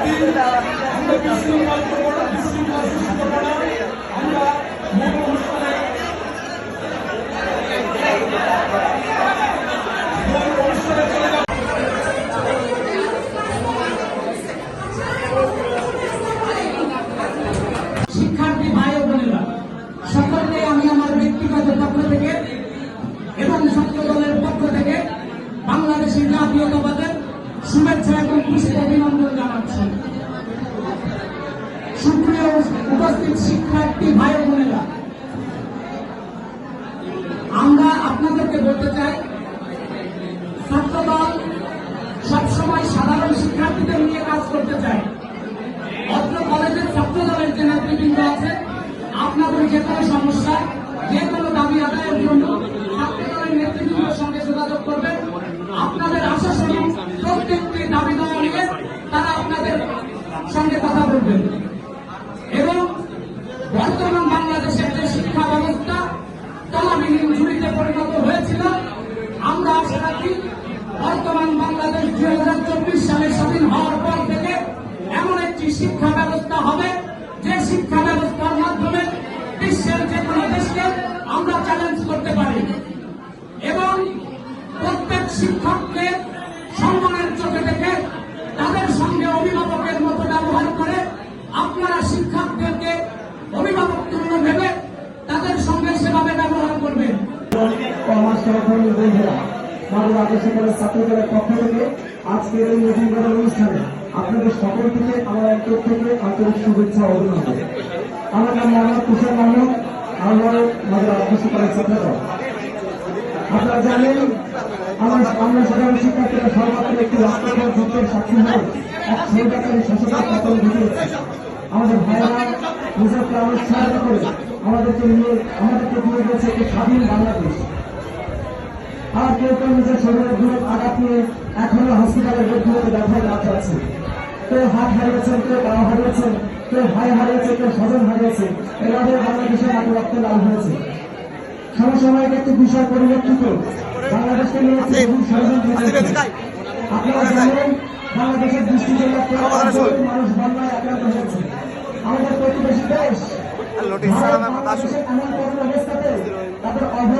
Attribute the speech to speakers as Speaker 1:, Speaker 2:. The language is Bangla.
Speaker 1: ప్రతి அந்த பிஸ்னஸ் பார்க்க போனா பிஸ்னஸ் பார்க்க போனா அந்த மூணு நிமிஷம் সবসময় সাধারণ শিক্ষার্থীদের নিয়ে কাজ করতে চায় অত্র কলেজের ছাত্র দলের যে নেতৃবৃন্দ আছে আপনাদের যে কোনো সমস্যা যে কোনো দাবি আদায়ের জন্য ছাত্র দলের নেতৃবৃন্দের সঙ্গে যোগাযোগ করবেন। সঙ্গে কথা বলবেন। এবং বর্তমান বাংলাদেশের যে শিক্ষা ব্যবস্থা তলাবিহীন ঝুড়িতে পরিণত হয়েছিল, আমরা আশা রাখি বর্তমান বাংলাদেশ দুই হাজার চব্বিশ সালে স্বাধীন হওয়ার পর থেকে এমন একটি শিক্ষা ব্যবস্থা হবে, যে শিক্ষা ব্যবস্থার মাধ্যমে বিশ্বের যে কোনো দেশকে আমরা চ্যালেঞ্জ করতে পারি। এবং প্রত্যেক শিক্ষককে
Speaker 2: সহকর্মী বন্ধুরা মাদক আদর্শ কলেজ ছাত্রদলের পক্ষ থেকে আজকের এই নতুন করার অনুষ্ঠানে আপনাদের সকল থেকে আমার অন্তর থেকে আন্তরিক শুভেচ্ছা অভিনন্দন। আমার নাম মোহাম্মদ তুষার মাহমুদ আমার আদর্শ কলেজ ছাত্রদল আপনারা জানেন, আমার আমরা সাধারণ শিক্ষার্থীরা সর্বত্র একটি রক্তকর যুদ্ধের সাক্ষী হয়ে এক সরকারি শাসকের পতন ঘটিয়েছে। আমাদের ভাইয়েরা নিজের প্রাণের সহায়তা করে আমাদেরকে নিয়ে, আমাদেরকে দিয়ে গেছে একটি স্বাধীন বাংলাদেশ। আর কেউ কেউ নিজের শরীরের দূর আঘাত নিয়ে এখনও হসপিটালের বেডগুলোতে ব্যথায় কাজ আছে। কেউ হাত হারিয়েছেন কেউ পা হারিয়েছেন কেউ ভাই হারিয়েছে কেউ স্বজন হারিয়েছে এভাবে বাংলাদেশের মাটি রক্ত লাল হয়েছে। সমসাময়িক একটি বিষয় পরিলক্ষিত। বাংলাদেশকে নিয়ে একটি বহু ষড়যন্ত্র আপনারা জানেন বাংলাদেশের দৃষ্টি জেলা মানুষ বন্যায় আক্রান্ত হয়েছে আমাদের প্রতিবেশী দেশ তাদের লুটিয়ে